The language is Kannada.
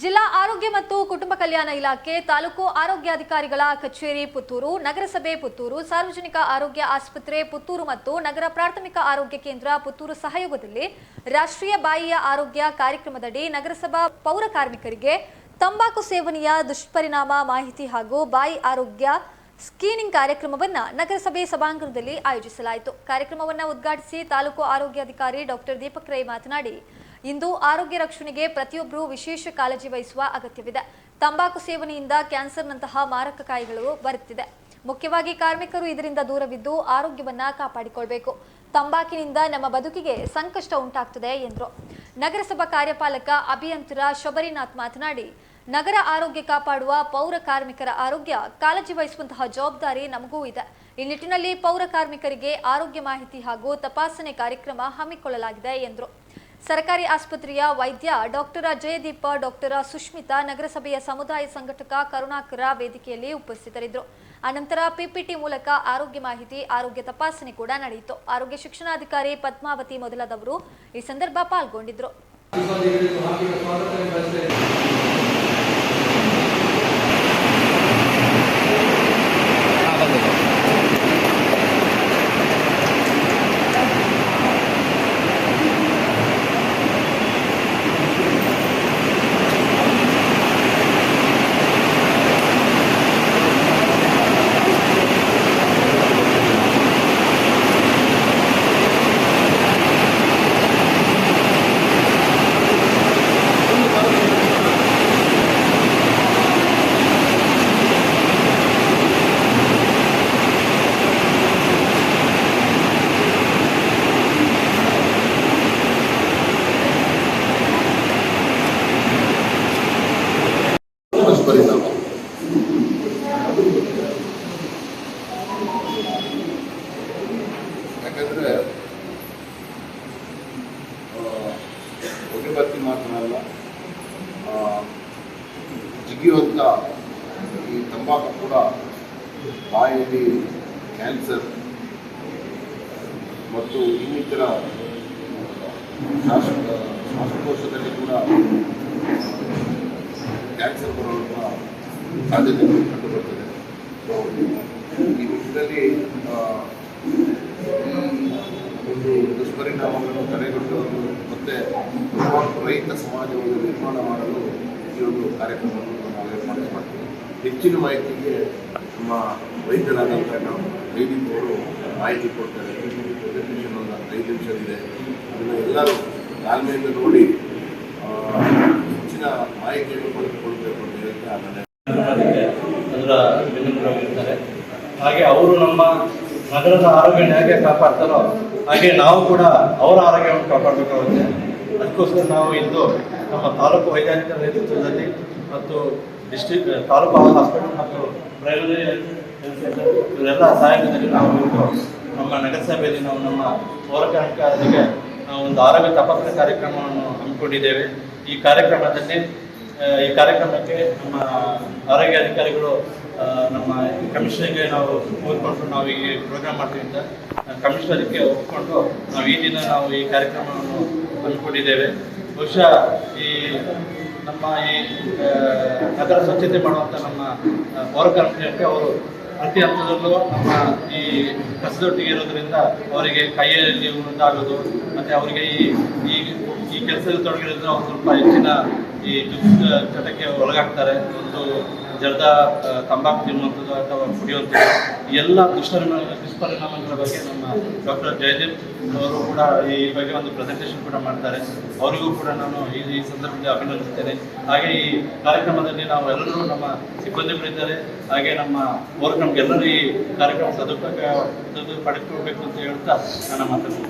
ಜಿಲ್ಲಾ ಆರೋಗ್ಯ ಮತ್ತು ಕುಟುಂಬ ಕಲ್ಯಾಣ ಇಲಾಖೆ ತಾಲೂಕು ಆರೋಗ್ಯಾಧಿಕಾರಿಗಳ ಕಚೇರಿ ಪುತ್ತೂರು, ನಗರಸಭೆ ಪುತ್ತೂರು, ಸಾರ್ವಜನಿಕ ಆರೋಗ್ಯ ಆಸ್ಪತ್ರೆ ಪುತ್ತೂರು ಮತ್ತು ನಗರ ಪ್ರಾಥಮಿಕ ಆರೋಗ್ಯ ಕೇಂದ್ರ ಪುತ್ತೂರು ಸಹಯೋಗದಲ್ಲಿ ರಾಷ್ಟ್ರೀಯ ಬಾಯಿಯ ಆರೋಗ್ಯ ಕಾರ್ಯಕ್ರಮದಡಿ ನಗರಸಭಾ ಪೌರ ಕಾರ್ಮಿಕರಿಗೆ ತಂಬಾಕು ಸೇವನೆಯ ದುಷ್ಪರಿಣಾಮ ಮಾಹಿತಿ ಹಾಗೂ ಬಾಯಿ ಆರೋಗ್ಯ ಸ್ಕ್ರೀನಿಂಗ್ ಕಾರ್ಯಕ್ರಮವನ್ನ ನಗರಸಭೆ ಸಭಾಂಗಣದಲ್ಲಿ ಆಯೋಜಿಸಲಾಯಿತು. ಕಾರ್ಯಕ್ರಮವನ್ನು ಉದ್ಘಾಟಿಸಿ ತಾಲೂಕು ಆರೋಗ್ಯಾಧಿಕಾರಿ ಡಾಕ್ಟರ್ ದೀಪಕ್ ರೈ ಮಾತನಾಡಿ ಇಂದು ಆರೋಗ್ಯ ರಕ್ಷಣೆಗೆ ಪ್ರತಿಯೊಬ್ಬರೂ ವಿಶೇಷ ಕಾಳಜಿ ವಹಿಸುವ ಅಗತ್ಯವಿದೆ. ತಂಬಾಕು ಸೇವನೆಯಿಂದ ಕ್ಯಾನ್ಸರ್ನಂತಹ ಮಾರಕ ಕಾಯಿಗಳು ಬರುತ್ತಿದೆ. ಮುಖ್ಯವಾಗಿ ಕಾರ್ಮಿಕರು ಇದರಿಂದ ದೂರವಿದ್ದು ಆರೋಗ್ಯವನ್ನ ಕಾಪಾಡಿಕೊಳ್ಬೇಕು. ತಂಬಾಕಿನಿಂದ ನಮ್ಮ ಬದುಕಿಗೆ ಸಂಕಷ್ಟ ಉಂಟಾಗ್ತದೆ ಎಂದರು. ನಗರಸಭಾ ಕಾರ್ಯಪಾಲಕ ಅಭಿಯಂತರ ಶಬರಿನಾಥ್ ಮಾತನಾಡಿ, ನಗರ ಆರೋಗ್ಯ ಕಾಪಾಡುವ ಪೌರ ಕಾರ್ಮಿಕರ ಆರೋಗ್ಯ ಕಾಳಜಿ ವಹಿಸುವಂತಹ ಜವಾಬ್ದಾರಿ ನಮಗೂ ಇದೆ. ಈ ನಿಟ್ಟಿನಲ್ಲಿ ಪೌರ ಕಾರ್ಮಿಕರಿಗೆ ಆರೋಗ್ಯ ಮಾಹಿತಿ ಹಾಗೂ ತಪಾಸಣೆ ಕಾರ್ಯಕ್ರಮ ಹಮ್ಮಿಕೊಳ್ಳಲಾಗಿದೆ ಎಂದರು. ಸರ್ಕಾರಿ ಆಸ್ಪತ್ರೆಯ ವೈದ್ಯ ಡಾಕ್ಟರ್ ಜಯದೀಪ, ಡಾಕ್ಟರ ಸುಷ್ಮಿತಾ ನಗರಸಭೆಯ ಸಮುದಾಯ ಸಂಘಟಕ ಕರುಣಾಕರ ವೇದಿಕೆಯಲ್ಲಿ ಉಪಸ್ಥಿತರಿದ್ದರು. ಅನಂತರ ಪಿಪಿಟಿ ಮೂಲಕ ಆರೋಗ್ಯ ಮಾಹಿತಿ, ಆರೋಗ್ಯ ತಪಾಸಣೆ ಕೂಡ ನಡೆಯಿತು. ಆರೋಗ್ಯ ಶಿಕ್ಷಣಾಧಿಕಾರಿ ಪದ್ಮಾವತಿ ಮೊದಲಾದವರು ಈ ಸಂದರ್ಭ ಪಾಲ್ಗೊಂಡಿದ್ರು ಹೊಗೆಬತ್ತಿ ಮಾತ್ರವಲ್ಲ ಜಿಗಿಯುವಂಥ ಈ ತಂಬಾಕು ಕೂಡ ಬಾಯಲ್ಲಿ ಕ್ಯಾನ್ಸರ್ ಮತ್ತು ಇನ್ನಿತರ ಶ್ವಾಸ ಶ್ವಾಸಕೋಶದಲ್ಲಿ ಕೂಡ ಕ್ಯಾನ್ಸರ್ ಬರುವಂಥ ಸಾಧ್ಯತೆ ಕಂಡುಬರ್ತದೆ. ಸೊ ಈ ಈ ಒಂದು ದುಷ್ಪರಿಣಾಮಗಳನ್ನು ತಡೆಗಟ್ಟಲು ಮತ್ತು ರೈತ ಸಮಾಜವನ್ನು ನಿರ್ಮಾಣ ಮಾಡಲು ಈ ಒಂದು ಕಾರ್ಯಕ್ರಮವನ್ನು ನಾವು ಏರ್ಪಾಡು ಮಾಡ್ತೀವಿ. ಹೆಚ್ಚಿನ ಮಾಹಿತಿಗೆ ನಮ್ಮ ವೈದ್ಯರಾದಂಥ ನಾವು ಮಾಹಿತಿ ಕೊಡ್ತಾರೆ. ಪ್ರೆಸೆಂಟೇಷನ್ ಒಂದು ಐದು ನಿಮಿಷದಿದೆ ಅದನ್ನು ಎಲ್ಲರೂ ತಾಳ್ಮೆಯಿಂದ ನೋಡಿ ಹೆಚ್ಚಿನ ಮಾಹಿತಿಯನ್ನು ಪಡೆದುಕೊಳ್ಬೇಕು ಅಂತ ಹೇಳ್ತಾ ಅದರ ಹಾಗೆ ಅವರು ನಮ್ಮ ನಗರದ ಆರೋಗ್ಯ ಹೇಗೆ ಕಾಪಾಡ್ತಾರೋ ಹಾಗೆ ನಾವು ಕೂಡ ಅವರ ಆರೋಗ್ಯವನ್ನು ಕಾಪಾಡಬೇಕಾಗುತ್ತೆ. ಅದಕ್ಕೋಸ್ಕರ ನಾವು ಇಂದು ನಮ್ಮ ತಾಲೂಕು ವೈಜ್ಞಾನಿಕ ನೇತೃತ್ವದಲ್ಲಿ ಮತ್ತು ಡಿಸ್ಟ್ರಿಕ್ಟ್ ತಾಲೂಕು ಹಾಸ್ಪಿಟಲ್ ಮತ್ತು ಪ್ರೈಮರಿ ಇವರೆಲ್ಲ ಸಹಾಯಕದಲ್ಲಿ ನಾವು ನಮ್ಮ ನಗರಸಭೆಯಲ್ಲಿ ನಾವು ನಮ್ಮ ಪೌರ ಕಾರ್ಮಿಕರಿಗೆ ನಾವು ಒಂದು ಆರೋಗ್ಯ ತಪಾಸಣೆ ಕಾರ್ಯಕ್ರಮವನ್ನು ಹಮ್ಮಿಕೊಂಡಿದ್ದೇವೆ. ಈ ಕಾರ್ಯಕ್ರಮದಲ್ಲಿ ಈ ಕಾರ್ಯಕ್ರಮಕ್ಕೆ ನಮ್ಮ ಆರೋಗ್ಯ ಅಧಿಕಾರಿಗಳು ನಮ್ಮ ಕಮಿಷನರ್ಗೆ ನಾವು ಓದ್ಕೊಂಡು ನಾವು ಈ ಪ್ರೋಗ್ರಾಮ್ ಮಾಡ್ತೀವಿ ಕಮಿಷನರ್ಗೆ ಒಪ್ಪಿಕೊಂಡು ನಾವು ಈ ದಿನ ನಾವು ಈ ಕಾರ್ಯಕ್ರಮವನ್ನು ಹಮ್ಮಿಕೊಂಡಿದ್ದೇವೆ. ಬಹುಶಃ ಈ ನಮ್ಮ ಈ ನಗರ ಸ್ವಚ್ಛತೆ ಮಾಡುವಂಥ ನಮ್ಮ ಪೌರ ಕಾರ್ಮಿಕರಿಗೆ ಅವರು ಪ್ರತಿ ಹಂತದಲ್ಲೂ ನಮ್ಮ ಈ ಕಸದೊಟ್ಟಿಗೆ ಇರೋದ್ರಿಂದ ಅವರಿಗೆ ಕೈಯಲ್ಲಿ ಉಂಟಾಗೋದು, ಮತ್ತು ಅವರಿಗೆ ಈ ಈ ಈ ಕೆಲಸದಲ್ಲಿ ತೊಡಗಿರೋದ್ರಿಂದ ಅವ್ರು ಸ್ವಲ್ಪ ಹೆಚ್ಚಿನ ಈ ದುಡ್ಡು ಚಟಕ್ಕೆ ಒಳಗಾಗ್ತಾರೆ. ಒಂದು ಜರ್ದ ತಂಬಾಕು ತಿನ್ನುವಂಥದ್ದು ಅಥವಾ ಕುಡಿಯುವಂಥದ್ದು ಎಲ್ಲ ದುಷ್ಪರಿಣಾಮ ದುಷ್ಪರಿಣಾಮಗಳ ಬಗ್ಗೆ ನಮ್ಮ ಡಾಕ್ಟರ್ ಜಯದೇವ್ ಅವರು ಕೂಡ ಈ ಬಗ್ಗೆ ಒಂದು ಪ್ರೆಸೆಂಟೇಷನ್ ಕೂಡ ಮಾಡ್ತಾರೆ. ಅವರಿಗೂ ಕೂಡ ನಾನು ಈ ಈ ಸಂದರ್ಭದಲ್ಲಿ ಅಭಿನಂದಿಸ್ತೇನೆ. ಹಾಗೆ ಈ ಕಾರ್ಯಕ್ರಮದಲ್ಲಿ ನಾವು ಎಲ್ಲರೂ ನಮ್ಮ ಸಿಬ್ಬಂದಿಗಳಿದ್ದಾರೆ ಹಾಗೆ ನಮ್ಮ ವರ್ಕ್ ನಮಗೆಲ್ಲರೂ ಈ ಕಾರ್ಯಕ್ರಮ ಸದುಪಯೋಗ ಪಡೆದುಕೊಳ್ಬೇಕು ಅಂತ ಹೇಳ್ತಾ ನನ್ನ ಮಾತನ್ನು